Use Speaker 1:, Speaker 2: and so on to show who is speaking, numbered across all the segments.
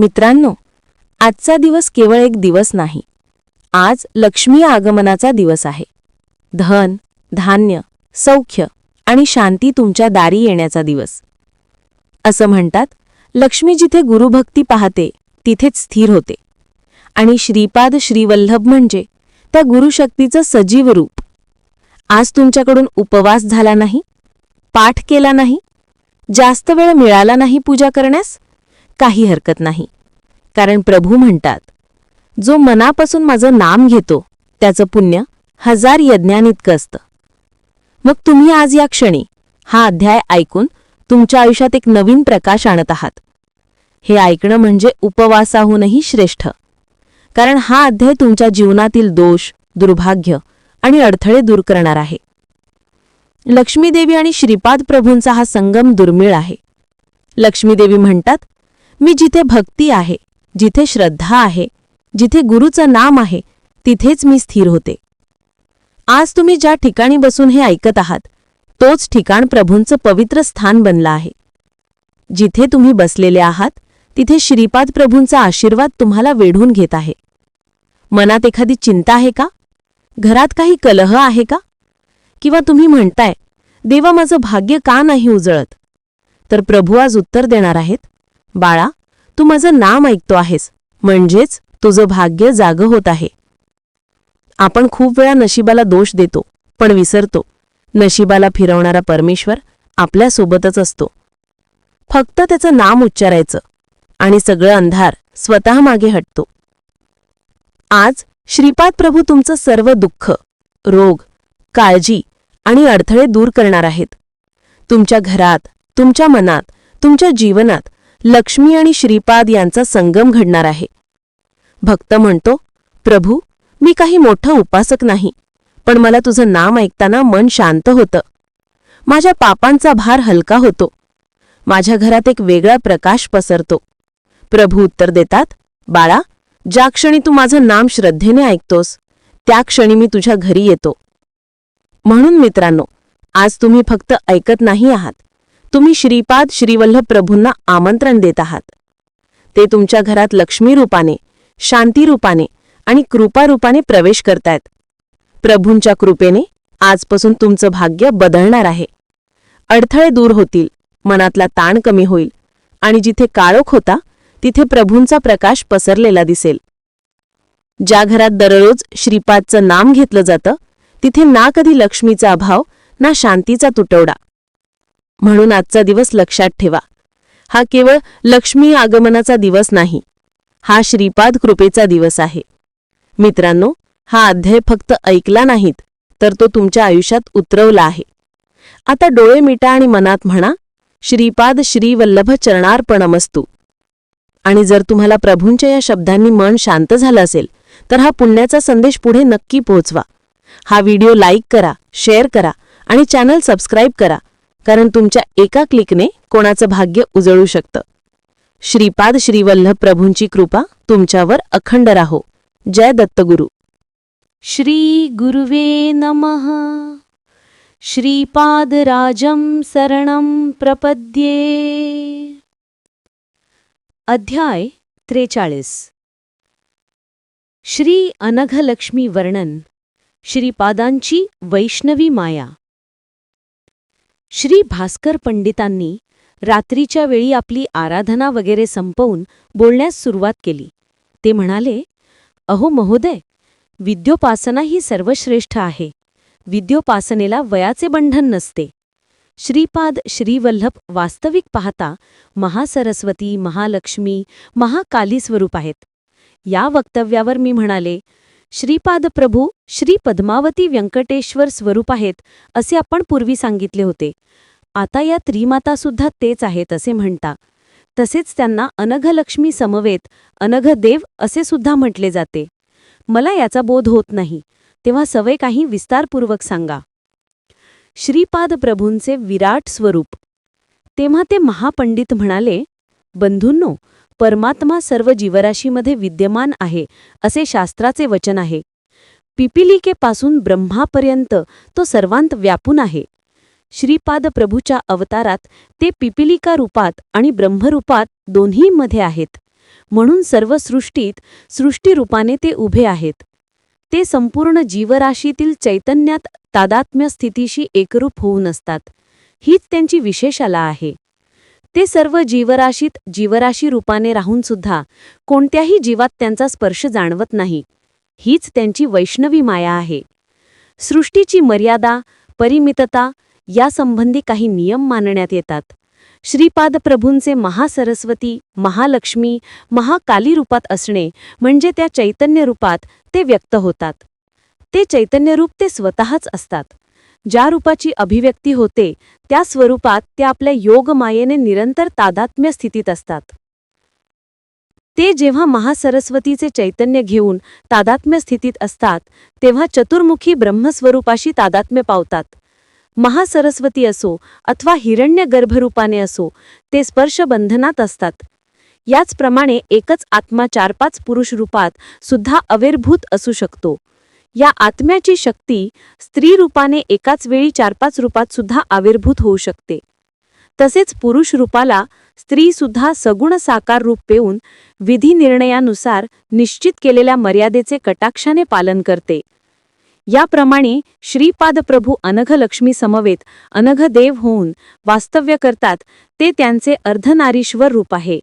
Speaker 1: मित्रांनो आजचा दिवस केवळ एक दिवस नाही. आज लक्ष्मी आगमनाचा दिवस आहे. धन धान्य सौख्य आणि शांती तुमच्या दारी येण्याचा दिवस. असं म्हणतात लक्ष्मी जिथे गुरुभक्ती पाहते तिथेच स्थिर होते. आणि श्रीपाद श्रीवल्लभ म्हणजे त्या गुरुशक्तीचं सजीव रूप. आज तुमच्याकडून उपवास झाला नाही? पाठ केला नाही? जास्त वेळ मिळाला नाही पूजा करण्यास? काही हरकत नाही. कारण प्रभू म्हणतात जो मनापासून माझं नाम घेतो त्याचं पुण्य हजार यज्ञानितकं असतं. मग तुम्ही आज या क्षणी हा अध्याय ऐकून तुमच्या आयुष्यात एक नवीन प्रकाश आणत आहात. हे ऐकणं म्हणजे उपवासाहूनही श्रेष्ठ. कारण हा अध्याय तुमच्या जीवनातील दोष दुर्भाग्य आणि अडथळे दूर करणार आहे. लक्ष्मीदेवी आणि श्रीपाद प्रभूंचा हा संगम दुर्मिळ आहे. लक्ष्मीदेवी म्हणतात मी जिथे भक्ती आहे जिथे श्रद्धा आहे जिथे गुरुचं नाम आहे तिथेच मी स्थिर होते. आज तुम्ही ज्या ठिकाणी बसून हे ऐकत आहात तोच ठिकाण प्रभूंचं पवित्र स्थान बनलं आहे. जिथे तुम्ही बसलेले आहात तिथे श्रीपाद प्रभूंचा आशीर्वाद तुम्हाला वेढून घेत आहे. मनात एखादी चिंता आहे का? घरात काही कलह आहे का? किंवा तुम्ही म्हणताय देवा माझं भाग्य का नाही उजळत? तर प्रभू आज उत्तर देणार आहेत बाळा तू माझं नाम ऐकतो आहेस. म्हणजेच तुझं भाग्य जागं होत आहे. आपण खूप वेळा नशिबाला दोष देतो पण विसरतो. नशिबाला फिरवणारा परमेश्वर आपल्यासोबतच असतो. फक्त त्याचं नाम उच्चारायचं आणि सगळं अंधार स्वतः मागे हटतो. आज श्रीपाद प्रभू तुमचं सर्व दुःख रोग काळजी आणि अडथळे दूर करणार आहेत. तुमच्या घरात तुमच्या मनात तुमच्या जीवनात लक्ष्मी आणि श्रीपाद यांचा संगम घडणार आहे. भक्त म्हणतो प्रभू मी काही मोठं उपासक नाही पण मला तुझं नाम ऐकताना मन शांत होतं. माझ्या पापांचा भार हलका होतो. माझ्या घरात एक वेगळा प्रकाश पसरतो. प्रभू उत्तर देतात बाळा ज्या क्षणी तू माझं नाम श्रद्धेने ऐकतोस त्या क्षणी मी तुझ्या घरी येतो. म्हणून मित्रांनो आज तुम्ही फक्त ऐकत नाही आहात. तुम्ही श्रीपाद श्रीवल्लभ प्रभूंना आमंत्रण देत आहात. ते तुमच्या घरात लक्ष्मी रूपाने शांती रूपाने आणि कृपारूपाने प्रवेश करतायत. प्रभूंच्या कृपेने आजपासून तुमचं भाग्य बदलणार आहे. अडथळे दूर होतील मनातला ताण कमी होईल आणि जिथे काळोख होता तिथे प्रभूंचा प्रकाश पसरलेला दिसेल. ज्या घरात दररोज श्रीपादचं नाम घेतलं जातं तिथे ना कधी लक्ष्मीचा अभाव ना शांतीचा तुटवडा. म्हणून आजचा दिवस लक्षात ठेवा. हा केवळ लक्ष्मी आगमनाचा दिवस नाही हा श्रीपाद कृपेचा दिवस आहे. मित्रांनो हा अध्याय फक्त ऐकला नाहीत तर तो तुमच्या आयुष्यात उतरवला आहे. आता डोळे मिटा आणि मनात म्हणा श्रीपाद श्रीवल्लभ चरणार्पणमस्तू आणि जर तुम्हाला प्रभूंच्या या शब्दांनी मन शांत झालं असेल तर हा पुण्याचा संदेश पुढे नक्की पोहोचवा. हा व्हिडिओ लाईक करा शेअर करा आणि चॅनल सबस्क्राईब करा. कारण तुमच्या एका क्लिकने कोणाचं भाग्य उजळू शकतं. श्रीपाद श्रीवल्लभ प्रभूंची कृपा तुमच्यावर अखंड राहो. जय दत्तगुरु. श्री गुरुवे नमः. श्रीपादराजं शरणं प्रपद्ये. अध्याय त्रेचाळीस. श्री अनघलक्ष्मी वर्णन श्रीपादांची वैष्णवी माया. श्री भास्कर पंडितांनी रात्रीच्या वेळी आपली आराधना वगैरे संपवून बोलण्यास सुरुवात केली. ते म्हणाले अहो महोदय विद्योपासना ही सर्वश्रेष्ठ आहे. विद्योपासनेला वयाचे बंधन नसते. श्रीपाद श्रीवल्लभ वास्तविक पाहता महासरस्वती महालक्ष्मी महाकाली स्वरूप आहेत. या वक्तव्यावर मी म्हणाले श्रीपाद प्रभू श्री पद्मावती व्यंकटेश्वर स्वरूप आहेत असे आपण पूर्वी सांगितले होते. आता या त्रिमातासुद्धा तेच आहेत असे म्हणता. तसेच त्यांना अनघलक्ष्मी समवेत अनघदेव असे सुद्धा म्हटले जाते. मला याचा बोध होत नाही तेव्हा सवय काही विस्तारपूर्वक सांगा. श्रीपाद प्रभूंचे विराट स्वरूप. तेव्हा ते महापंडित म्हणाले बंधूंनो परमात्मा सर्व जीवराशीमध्ये विद्यमान आहे असे शास्त्राचे वचन आहे. पिपिलिकेपासून ब्रह्मापर्यंत तो सर्वांत व्यापून आहे. श्रीपाद प्रभूच्या अवतारात ते पिपिलिका रूपात आणि ब्रह्मरूपात दोन्हीमध्ये आहेत.
Speaker 2: म्हणून सर्व सृष्टीत सृष्टीरूपाने ते उभे आहेत. ते संपूर्ण जीवराशीतील चैतन्यात तादात्म्य स्थितीशी एकरूप होऊन असतात. हीच त्यांची विशेषाला आहे. ते सर्व जीवराशीत जीवराशी रूपाने राहून सुद्धा कोणत्याही जीवात त्यांचा स्पर्श जाणवत नाही. हीच त्यांची वैष्णवी माया आहे. सृष्टीची मर्यादा परिमितता यासंबंधी काही नियम मानण्यात येतात. श्रीपाद प्रभूंचे महासरस्वती महालक्ष्मी महाकाली रूपात असणे म्हणजे त्या चैतन्य रूपात ते व्यक्त होतात. ते चैतन्यरूप ते स्वतःच असतात. ज्या रूपाची अभिव्यक्ती होते त्या स्वरूपात ते आपल्या योगमायेने निरंतर तादात्म्य स्थितीत असतात. ते जेव्हा महासरस्वतीचे चैतन्य घेऊन तादात्म्य स्थितीत असतात तेव्हा चतुर्मुखी ब्रह्मस्वरूपाशी तादात्म्य पावतात. महासरस्वती असो अथवा हिरण्य गर्भरूपाने असो ते स्पर्श बंधनात असतात. याचप्रमाणे एकच आत्मा चार पाच पुरुष रूपात सुद्धा अविर्भूत असू शकतो. या आत्म्याची शक्ती स्त्री रूपाने एकाच वेळी चार पाच रूपात सुद्धा आविर्भूत होऊ शकते. तसेच पुरुष रूपाला स्त्री सुद्धा सगुण साकार रूप पेऊन विधी निर्णयानुसार निश्चित केलेल्या मर्यादेचे कटाक्षाने पालन करते. याप्रमाणे श्रीपाद प्रभू अनघ लक्ष्मी समवेत अनघ देव होऊन वास्तव्य करतात ते त्यांचे अर्धनारीश्वर रूप आहे.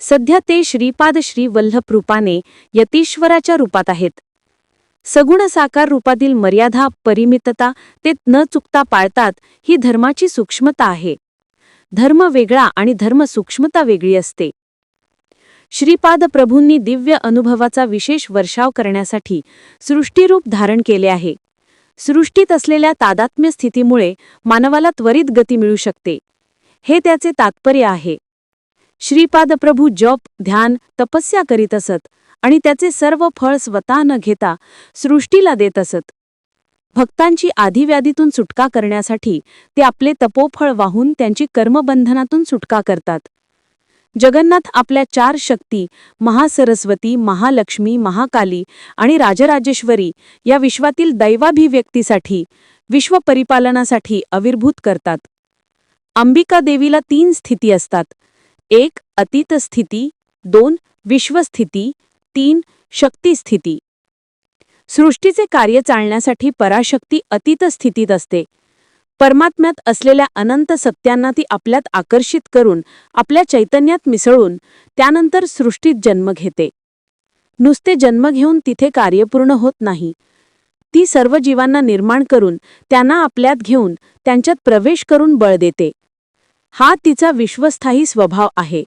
Speaker 2: सध्या ते श्रीपाद श्री वल्लभ रूपाने यतीश्वराच्या रूपात आहेत. सगुण साकार रूपातील मर्यादा परिमितता ते न चुकता पाळतात ही धर्माची सूक्ष्मता आहे. धर्म वेगळा आणि धर्म सूक्ष्मता वेगळी असते. श्रीपाद प्रभूंनी दिव्य अनुभवाचा विशेष वर्षाव करण्यासाठी सृष्टीरूप धारण केले आहे. सृष्टीत असलेल्या तादात्म्य स्थितीमुळे मानवाला त्वरित गती मिळू शकते. हे त्याचे तात्पर्य आहे. श्रीपाद प्रभू जप ध्यान तपस्या करीत असत आणि त्याचे सर्व फळ स्वतः न घेता सृष्टीला देत असत. भक्तांची आधीव्याधीतून सुटका करण्यासाठी ते आपले तपोफळ वाहून त्यांची कर्मबंधनातून सुटका करतात. जगन्नाथ आपल्या चार शक्ती महासरस्वती महालक्ष्मी महाकाली आणि राजराजेश्वरी या विश्वातील दैवाभिव्यक्तीसाठी विश्वपरिपालनासाठी आविर्भूत करतात. अंबिका देवीला तीन स्थिती असतात. एक अतीत स्थिती दोन विश्वस्थिती तीन शक्ती स्थिती. सृष्टीचे कार्य चालण्यासाठी पराशक्ती अतीत स्थितीत असते. परमात्म्यात असलेल्या अनंत सत्यांना ती आपल्यात आकर्षित करून आपल्या चैतन्यात मिसळून त्यानंतर सृष्टीत जन्म घेते. नुसते जन्म घेऊन तिथे कार्यपूर्ण होत नाही. ती सर्व जीवांना निर्माण करून त्यांना आपल्यात घेऊन त्यांच्यात प्रवेश करून बळ देते. हा तिचा विश्वस्थायी स्वभाव आहे.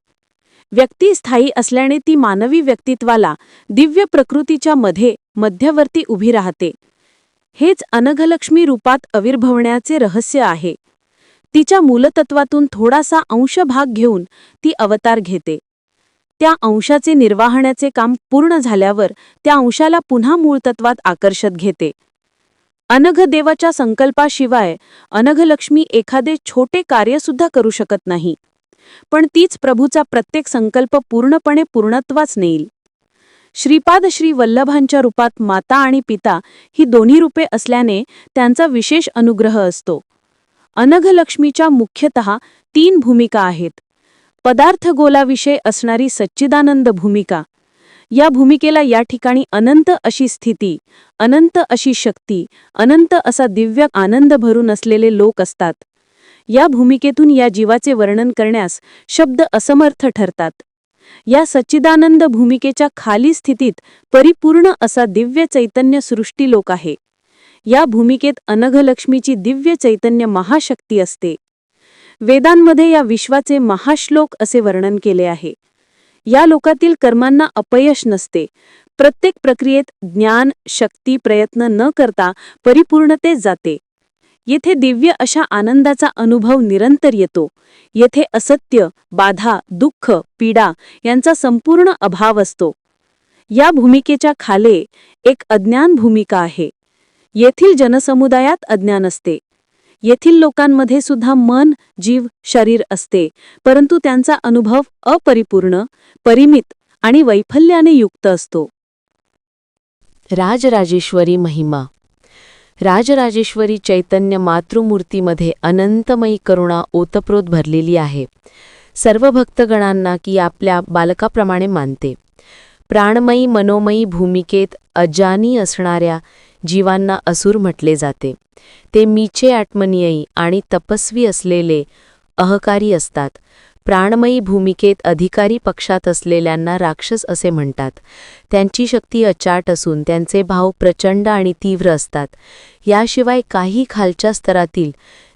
Speaker 2: व्यक्ती स्थायी असल्याने ती मानवी व्यक्तित्वाला दिव्य प्रकृतीच्या मध्ये मध्यवर्ती उभी राहते. हेच अनघलक्ष्मी रूपात आविर्भवण्याचे रहस्य आहे. तिच्या मूलतत्वातून थोडासा अंश भाग घेऊन ती अवतार घेते. त्या अंशाचे निर्वाहण्याचे काम पूर्ण झाल्यावर त्या अंशाला पुन्हा मूळतत्वात आकर्षत घेते. अनघ देवाच्या संकल्पाशिवाय अनघलक्ष्मी एखादे छोटे कार्यसुद्धा करू शकत नाही. पण तीच प्रभूचा प्रत्येक संकल्प पूर्णपणे पूर्णत्वाच नेईल. श्रीपाद श्री वल्लभांच्या रूपात माता आणि पिता ही दोन्ही रूपे असल्याने त्यांचा विशेष अनुग्रह असतो. अनघलक्ष्मीच्या मुख्यतः तीन भूमिका आहेत. पदार्थ गोलाविषयी असणारी सच्चिदानंद भूमिका. या भूमिकेला या ठिकाणी अनंत अशी स्थिती अनंत अशी शक्ती अनंत असा दिव्य आनंद भरून असलेले लोक असतात. या भूमिकेतून या जीवाचे वर्णन करण्यास शब्द असमर्थ ठरतात. या सच्चिदानंद भूमिकेच्या खाली स्थितीत परिपूर्ण असा दिव्य चैतन्य सृष्टीलोक आहे. या भूमिकेत अनघलक्ष्मीची दिव्य चैतन्य महाशक्ती असते. वेदांमध्ये या विश्वाचे महाश्लोक असे वर्णन केले आहे. या लोकातील कर्मांना अपयश नसते. प्रत्येक प्रक्रियेत ज्ञान शक्ती प्रयत्न न करता परिपूर्णतेत जाते. येथे दिव्य अशा आनंदाचा अनुभव निरंतर येतो. येथे असत्य बाधा दुःख पीडा यांचा संपूर्ण अभाव असतो. या भूमिकेच्या खाले एक अज्ञान भूमिका आहे. येथील जनसमुदायात अज्ञान असते. येथील लोकांमध्ये सुद्धा मन जीव शरीर असते परंतु त्यांचा अनुभव अपरिपूर्ण परिमित आणि वैफल्याने युक्त असतो. राजराजेश्वरी महिमा राजराजेश्वरी चैतन्य मातृमूर्तीमध्ये अनंतमयी करुणा ओतप्रोत भरलेली आहे. सर्व भक्तगणांना की आपल्या बालकाप्रमाणे मानते. प्राणमयी मनोमयी भूमिकेत अजानी असणाऱ्या जीवांना असुर म्हटले जाते. ते मीचे आत्मनियी आणि तपस्वी असलेले अहकारी असतात. प्राणमयी भूमिकेत अधिकारी पक्षात असलेल्यांना राक्षस असे म्हणतात. त्यांची शक्ती अचाट असून त्यांचे भाव प्रचंड आणि तीव्र असतात. याशिवाय काही खालच्या स्तरातील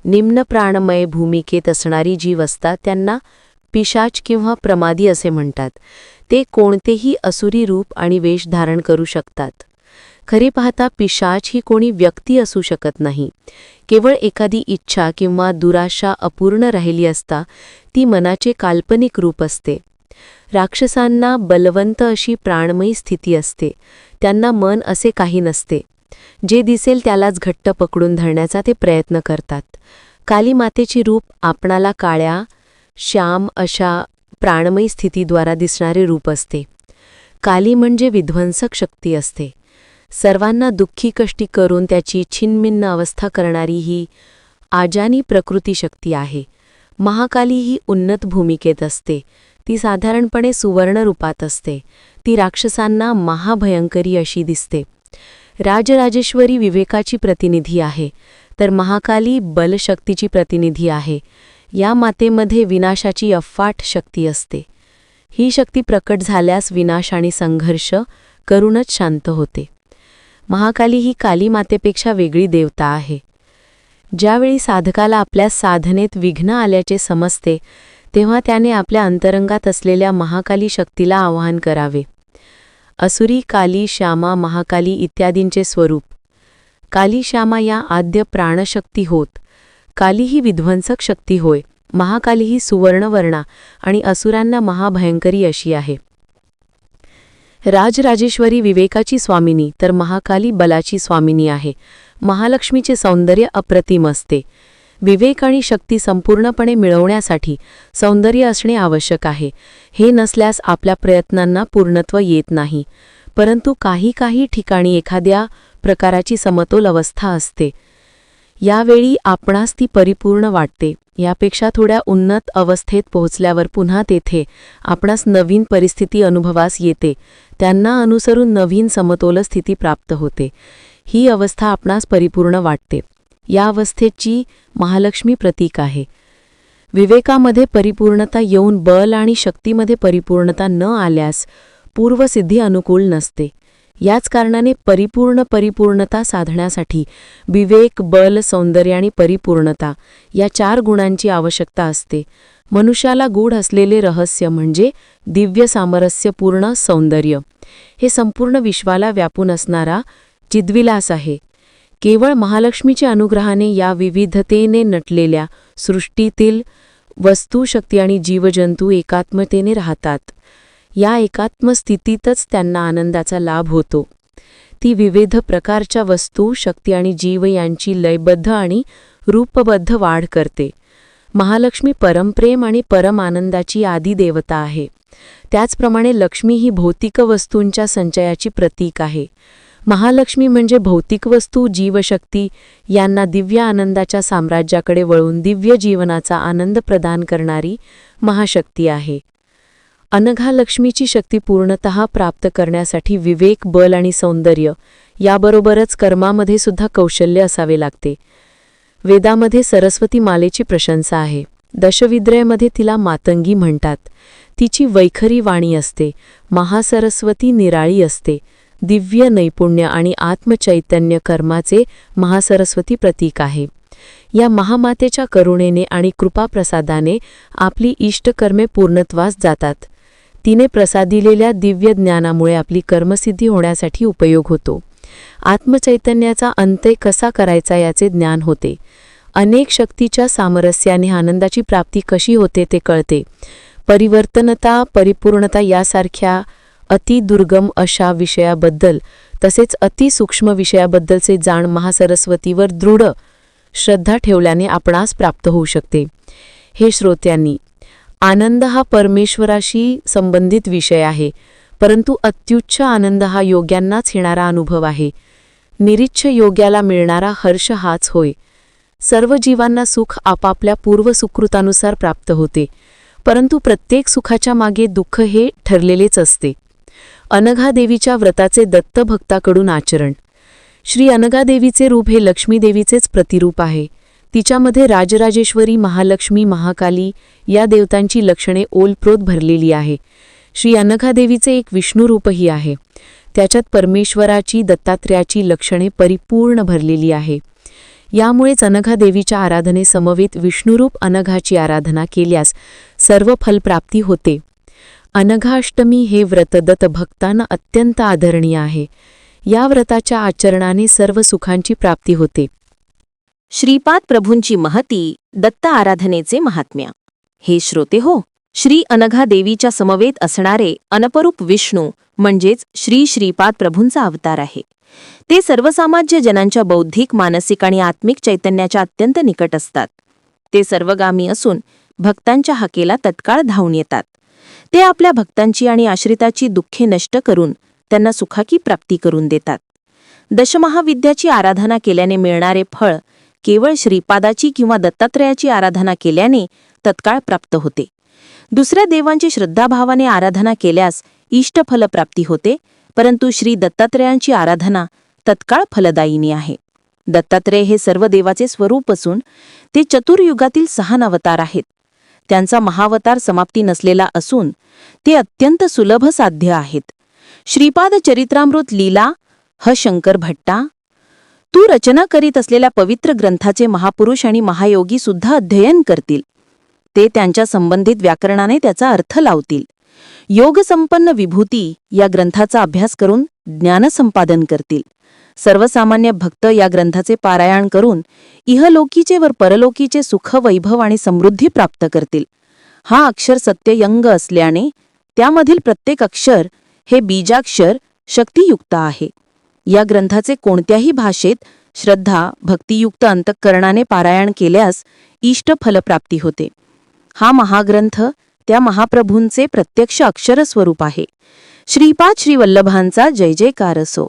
Speaker 2: निम्न प्राणमय भूमिकेत असणारी जीव असतात त्यांना पिशाच किंवा प्रमादी असे म्हणतात. ते कोणतेही असुरी रूप आणि वेश धारण करू शकतात. खरे पाहता पिशाच ही कोणी व्यक्ती असू शकत नाही. केवळ एखादी इच्छा किंवा दुराशा अपूर्ण राहिली असता ती मनाचे काल्पनिक रूप असते. राक्षसांना बलवंत अशी प्राणमयी स्थिती असते. त्यांना मन असे काही नसते. जे दिसेल त्यालाच घट्ट पकडून धरण्याचा ते प्रयत्न करतात. काली मातेची रूप आपणाला काळ्या श्याम अशा प्राणमयी स्थितीद्वारा दिसणारे रूप असते. काली म्हणजे विध्वंसक शक्ती असते. सर्वांना दुःखी कष्टी करून त्याची छिन्मिन्न अवस्था करणारी ही आजानी प्रकृती शक्ती आहे. महाकाली ही उन्नत भूमिकेत असते. ती साधारणपणे सुवर्ण रूपात असते. ती राक्षसांना महाभयंकरी अशी दिसते. राजराजेश्वरी विवेकाची प्रतिनिधी आहे. तर महाकाली बलशक्तीची प्रतिनिधी आहे. या मातेमध्ये विनाशाची अफाट शक्ती असते. ही शक्ती प्रकट झाल्यास विनाश आणि संघर्ष करूनच शांत होते. महाकाली ही काली मातेपेक्षा वेगळी देवता आहे. ज्यावेळी साधकाला आपल्या साधनेत विघ्न आल्याचे समजते तेव्हा त्याने आपल्या अंतरंगात असलेल्या महाकाली शक्तीला आवाहन करावे. असुरी काली श्यामा महाकाली इत्यादींचे स्वरूप. काली श्यामा या आद्य प्राणशक्ती होत. काली ही विध्वंसक शक्ती होय. महाकाली ही सुवर्णवर्णा आणि असुरांना महाभयंकरी अशी आहे. राजराजेश्वरी विवेकाची स्वामिनी तर महाकाली बलाची स्वामिनी आहे. महालक्ष्मीचे सौंदर्य अप्रतिम असते. विवेक आणि शक्ती संपूर्णपणे मिळवण्यासाठी सौंदर्य असणे आवश्यक आहे. हे नसल्यास आपल्या प्रयत्नांना पूर्णत्व येत नाही. परंतु काही काही ठिकाणी एखाद्या प्रकाराची समतोल अवस्था असते. यावेळी आपणास ती परिपूर्ण वाटते. यापेक्षा थोड्या उन्नत अवस्थेत पोहोचल्यावर पुन्हा तेथे आपणास नवीन परिस्थिती अनुभवास येते. त्यांना अनुसरून नवीन समतोल स्थिती प्राप्त होते. ही अवस्था आपणास परिपूर्ण वाटते. या अवस्थेची महालक्ष्मी प्रतीक आहे. विवेकामध्ये परिपूर्णता येऊन बल आणि शक्तीमध्ये परिपूर्णता न आल्यास पूर्वसिद्धी अनुकूल नसते. याच कारणाने परिपूर्ण परिपूर्णता साधण्यासाठी विवेक बल सौंदर्य आणि परिपूर्णता या चार गुणांची आवश्यकता असते. मनुष्याला गूढ असलेले रहस्य म्हणजे दिव्य सामरस्यपूर्ण सौंदर्य. हे संपूर्ण विश्वाला व्यापून असणारा चिद्विलास आहे. केवळ महालक्ष्मीच्या अनुग्रहाने या विविधतेने नटलेल्या सृष्टीतील वस्तू शक्ती आणि जीवजंतू एकात्मतेने राहतात. या एकात्मस्थितीतच त्यांना आनंदाचा लाभ होतो. ती विविध प्रकारच्या वस्तू शक्ती आणि जीव यांची लयबद्ध आणि रूपबद्ध वाढ करते. महालक्ष्मी परमप्रेम आणि परम आनंदाची आदी देवता आहे. त्याचप्रमाणे लक्ष्मी ही भौतिक वस्तूंच्या संचयाची प्रतीक आहे. महालक्ष्मी म्हणजे भौतिक वस्तू जीवशक्ती यांना दिव्य आनंदाच्या साम्राज्याकडे वळून दिव्य जीवनाचा आनंद प्रदान करणारी महाशक्ती आहे. अनघा लक्ष्मीची शक्ती पूर्णतः प्राप्त करण्यासाठी विवेक बल आणि सौंदर्य याबरोबरच कर्मामध्ये सुद्धा कौशल्य असावे लागते. वेदामध्ये सरस्वती मालेची प्रशंसा आहे. दशविद्रयमध्ये तिला मातंगी म्हणतात. तिची वैखरी वाणी असते. महासरस्वती निराळी असते. दिव्य नैपुण्य आणि आत्मचैतन्य कर्माचे महासरस्वती प्रतीक आहे. या महामातेच्या करुणेने आणि कृपाप्रसादाने आपली इष्टकर्मे पूर्णत्वास जातात. तिने प्रसादिलेल्या दिव्य ज्ञानामुळे आपली कर्मसिद्धी होण्यासाठी उपयोग होतो. आत्मचैतन्याचा अंत्य कसा करायचा याचे ज्ञान होते. अनेक शक्तीच्या सामरस्याने आनंदाची प्राप्ती कशी होते ते कळते. परिवर्तनता परिपूर्णता यासारख्या अतिदुर्गम अशा विषयाबद्दल तसेच अतिसूक्ष्म विषयाबद्दलचे जाण महासरस्वतीवर दृढ श्रद्धा ठेवल्याने आपणास प्राप्त होऊ शकते. हे श्रोत्यांनी आनंद हा परमेश्वराशी संबंधित विषय आहे परंतु अत्युच्च आनंद हा योग्यांनाच येणारा अनुभव आहे. निरीच्छ योग्याला मिळणारा हर्ष हाच होय. सर्व जीवांना सुख आपापल्या पूर्वसुकृतानुसार प्राप्त होते परंतु प्रत्येक सुखाच्या मागे दुःख हे ठरलेलेच असते. अनघादेवीच्या व्रताचे दत्तभक्ताकडून आचरण. श्री अनघादेवीचे रूप हे लक्ष्मीदेवीचेच प्रतिरूप आहे. तिच्यामध्ये राजराजेश्वरी महालक्ष्मी महाकाली या देवतांची लक्षणे ओलप्रोत भरलेली आहे. श्री अनघादेवीचे एक विष्णुरूपही आहे. त्याच्यात परमेश्वराची दत्तात्र्याची लक्षणे परिपूर्ण भरलेली आहे. यामुळेच अनघादेवीच्या आराधनेसमवेत विष्णुरूप अनघाची आराधना केल्यास सर्व फलप्राप्ती होते. अनघाष्टमी हे व्रत दत्त भक्तांना अत्यंत आदरणीय आहे. या व्रताच्या आचरणाने सर्व सुखांची प्राप्ती होते.
Speaker 1: श्रीपाद प्रभूंची महती दत्त आराधनेचे महात्म्य. हे श्रोते हो श्री अनघा देवीच्या समवेत असणारे अनपरूप विष्णू म्हणजेच श्री श्रीपाद प्रभूंचा अवतार आहे. ते सर्वसामान्य जनांच्या बौद्धिक मानसिक आणि आत्मिक चैतन्याच्या अत्यंत निकट असतात. ते सर्वगामी असून भक्तांच्या हाकेला तत्काळ धावून येतात. ते आपल्या भक्तांची आणि आश्रिताची दुःखे नष्ट करून त्यांना सुखाकी प्राप्ती करून देतात. दशमहाविद्याची आराधना केल्याने मिळणारे फळ केवळ श्रीपादाची किंवा दत्तात्रयाची आराधना केल्याने तत्काळ प्राप्त होते. दुसऱ्या देवांची श्रद्धाभावाने आराधना केल्यास इष्टफलप्राप्ती होते परंतु श्री दत्तात्रयांची आराधना तत्काळ फलदायिनी आहे. दत्तात्रेय हे सर्व देवाचे स्वरूप असून ते चतुर्युगातील सहान अवतार आहेत. त्यांचा महावतार समाप्ती नसलेला असून ते अत्यंत सुलभ साध्य आहेत. श्रीपाद चरित्रामृत लीला ह शंकर भट्टा तू रचना करीत असलेल्या पवित्र ग्रंथाचे महापुरुष आणि महायोगी सुद्धा अध्ययन करतील. ते त्यांच्या संबंधित व्याकरणाने त्याचा अर्थ लावतील. योगसंपन्न विभूती या ग्रंथाचा अभ्यास करून ज्ञानसंपादन करतील. सर्वसामान्य भक्त या ग्रंथाचे पारायण करून इहलोकीचे वर परलोकीचे सुख वैभव आणि समृद्धी प्राप्त करतील. हा अक्षर सत्ययंग असल्याने त्यामधील प्रत्येक अक्षर हे बीजाक्षर शक्तियुक्त आहे. या ग्रंथाचे कोणत्याही भाषेत श्रद्धा भक्तियुक्त अंतःकरणाने पारायण केल्यास इष्ट फलप्राप्ती होते. हा महाग्रंथ त्या महाप्रभूंचे प्रत्यक्ष अक्षरस्वरूप आहे. श्रीपाद श्रीवल्लभांचा जय जयकार असो.